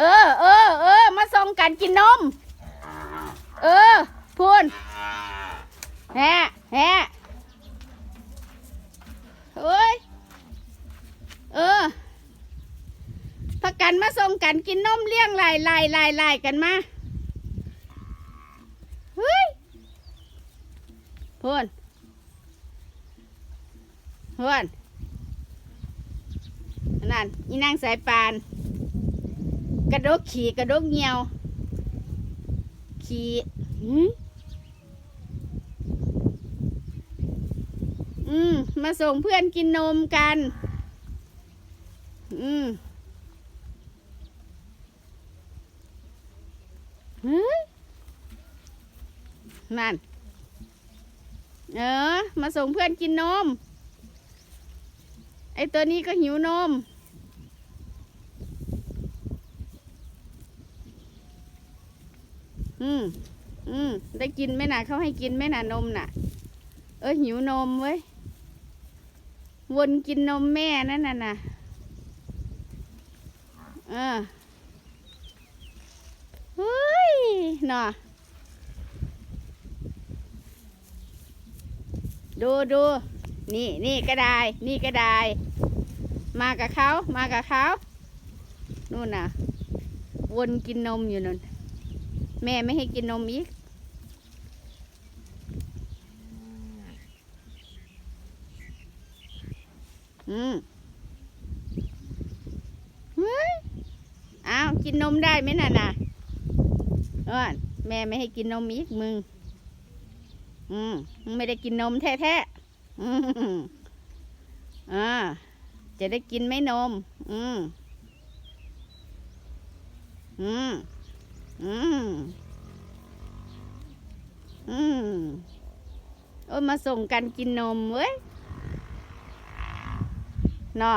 เออเออเออมาส่งกันกินนม เออ พูนแฮะแฮะเอ้ย เออพักกันมาส่งกันกินนมเลี้ยงไล่ไล่ไล่ไล่กันมา เฮ้ยพูนพูนนั่นอีนางสายปาน กระดกขี่กระดกเงียว ขี่หืมอืมมาส่งเพื่อนกินนมกัน อืมเฮ้ยนั่น เออ มาส่งเพื่อนกินนม ไอตัวนี้ก็หิวนม อืมอืมได้กินไหมน่ะเขาให้กินไหมน่ะนมน่ะ เออหิวนมเว้ย วนกินนมแม่นั่นน่ะน่ะเออเฮ้ยหน่อดูดูนี่นี่ก็ได้ นี่ก็ได้ มากับเขามากับเขานู่นน่ะ วนกินนมอยู่นู่น แม่ไม่ให้กินนมอีก อืมเฮ้ยอ้าวกินนมได้ไหมน่ะน่ะเออแม่ไม่ให้กินนมอีกมึง อืมมึงไม่ได้กินนมแท้ๆอืมอ่าจะได้กินไหมนม อืม อืม อืม อืม โอ้มาส่งกันกินนมเว้ยนอ